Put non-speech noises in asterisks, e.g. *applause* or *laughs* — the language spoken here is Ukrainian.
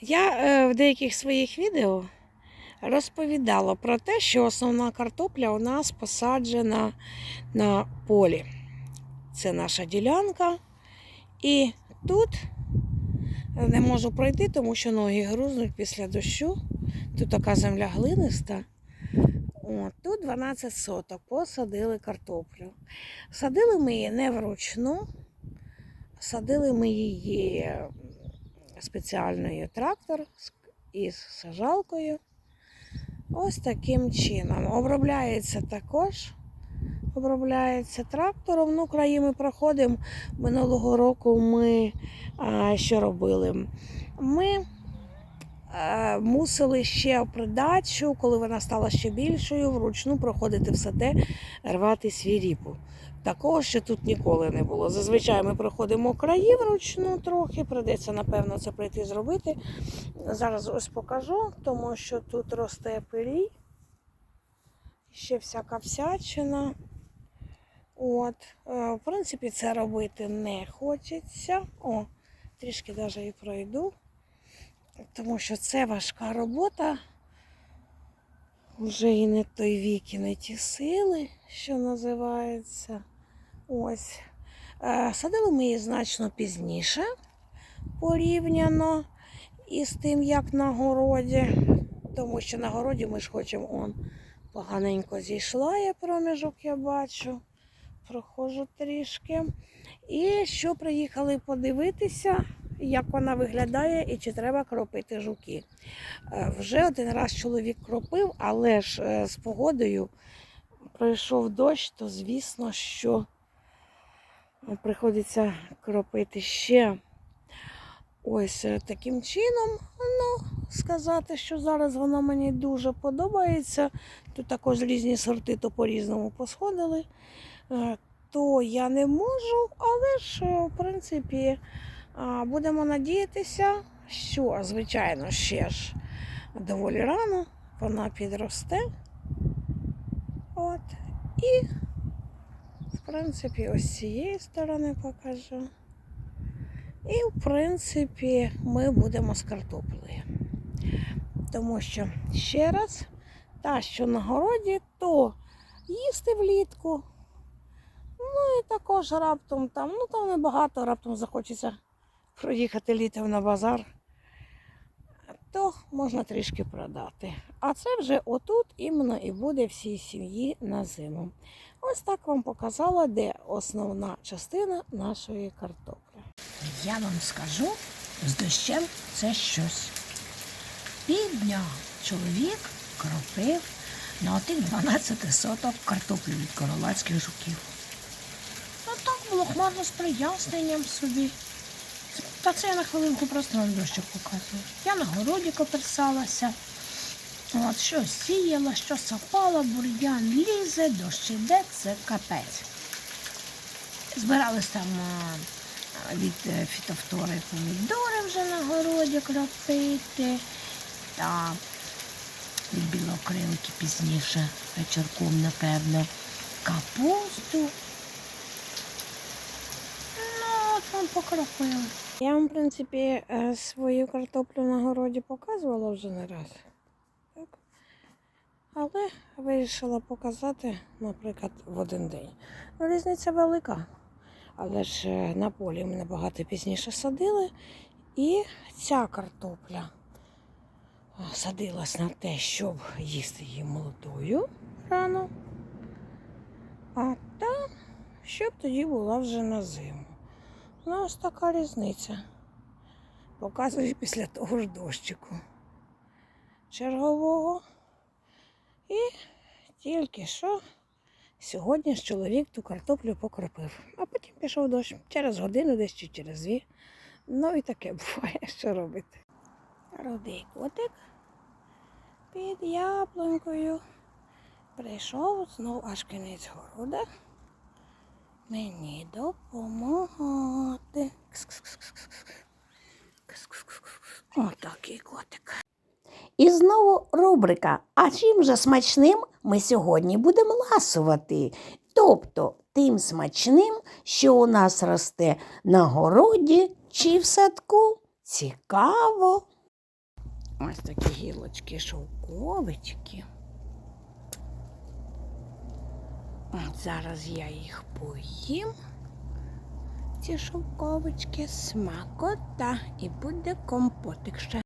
Я е, в деяких своїх відео розповідала про те, що основна картопля у нас посаджена на полі. Це наша ділянка. І тут не можу пройти, тому що ноги грузнуть після дощу. Тут така земля глиниста. От, тут 12 соток посадили картоплю. Садили ми її не вручну, садили ми її спеціальною трактор із сажалкою. Ось таким чином. Обробляється також. Обробляється трактором. Ну, краї ми проходимо. Минулого року ми а, що робили? Ми мусили ще в придачу, коли вона стала ще більшою, вручну проходити все те, рвати свій ріпу. Такого ще тут ніколи не було. Зазвичай ми проходимо краї вручну трохи, прийдеться, напевно, це прийти зробити. Зараз ось покажу, тому що тут росте пирій, ще всяка всячина. От, е, в принципі, це робити не хочеться. О, трішки навіть і пройду, тому що це важка робота. Вже і не той вік, і не ті сили, що називається. Ось. Е, Садили ми її значно пізніше, порівняно із тим, як на городі. Тому що на городі ми ж хочемо он поганенько зійшла я проміжок, я бачу. Проходжу трішки. І що приїхали подивитися, як вона виглядає і чи треба кропити жуки. Е, Вже один раз чоловік кропив, але ж е, з погодою пройшов дощ, то звісно, що приходиться кропити ще. Ось е, таким чином, ну, сказати, що зараз вона мені дуже подобається. Тут також різні сорти то по-різному посходили. То я не можу, але ж, в принципі, будемо надіятися, що, звичайно, ще ж доволі рано вона підросте. От. І, в принципі, ось з цієї сторони покажу. І, в принципі, ми будемо з картоплею. Тому що, ще раз, та, що на городі, то їсти влітку. Ну і також раптом там, ну там небагато, раптом захочеться проїхати літом на базар, то можна трішки продати. А це вже отут іменно і буде всій сім'ї на зиму. Ось так вам показала, де основна частина нашої картоплі. Я вам скажу, з дощем це щось. Півдня чоловік кропив на отих 12 соток картоплю від королацьких жуків. Ну так було хмарно з проясненням собі. Та це я на хвилинку просто вам дощик показую. Я на городі коперсалася. От, що сіяла, що сапала, бур'ян лізе, дощ іде, це капець. Збирались там від е, фітофтори помідори вже на городі кропити. Та від білокрилки пізніше вечірком, напевно, капусту. Ну, от вам покропили. Я вам, в принципі, е, свою картоплю на городі показувала вже не раз. Так? Але вирішила показати, наприклад, в один день. Ну, різниця велика. Але ж е, на полі ми набагато пізніше садили. І ця картопля е, садилась на те, щоб їсти її молодою рано. А та, щоб тоді була вже на зиму. Ну, ось така різниця. Показую після того ж дощику чергового. І тільки що сьогодні ж чоловік ту картоплю покропив, а потім пішов дощ через годину десь чи через дві. Ну і таке *laughs* буває, що робити. Рудий котик під яблунькою. Прийшов знов аж кінець города. Мені допомагати. Отакий котик. І знову рубрика А чим же смачним ми сьогодні будемо ласувати? Тобто тим смачним, що у нас росте на городі чи в садку. Цікаво. Ось такі гілочки шовковички. От зараз я їх поїм. Ці шовковички, смакота і буде компотик ще.